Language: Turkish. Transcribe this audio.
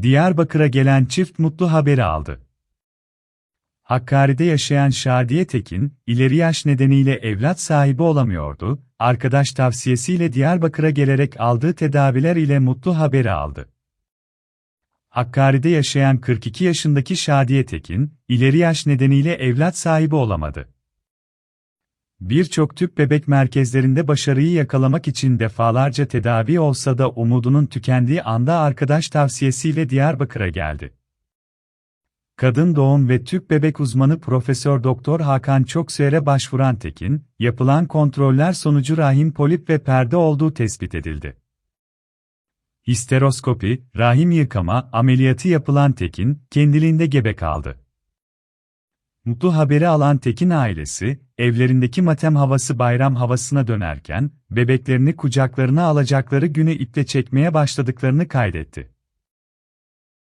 Diyarbakır'a gelen çift mutlu haberi aldı. Hakkari'de yaşayan Şadiye Tekin, ileri yaş nedeniyle evlat sahibi olamıyordu, arkadaş tavsiyesiyle Diyarbakır'a gelerek aldığı tedaviler ile mutlu haberi aldı. Hakkari'de yaşayan 42 yaşındaki Şadiye Tekin, ileri yaş nedeniyle evlat sahibi olamadı. Birçok tüp bebek merkezlerinde başarıyı yakalamak için defalarca tedavi olsa da umudunun tükendiği anda arkadaş tavsiyesiyle Diyarbakır'a geldi. Kadın doğum ve tüp bebek uzmanı Profesör Doktor Hakan Çoksuer'e başvuran Tekin, yapılan kontroller sonucu rahim polip ve perde olduğu tespit edildi. Histeroskopi, rahim yıkama ameliyatı yapılan Tekin, kendiliğinde gebe kaldı. Mutlu haberi alan Tekin ailesi, evlerindeki matem havası bayram havasına dönerken, bebeklerini kucaklarına alacakları günü iple çekmeye başladıklarını kaydetti.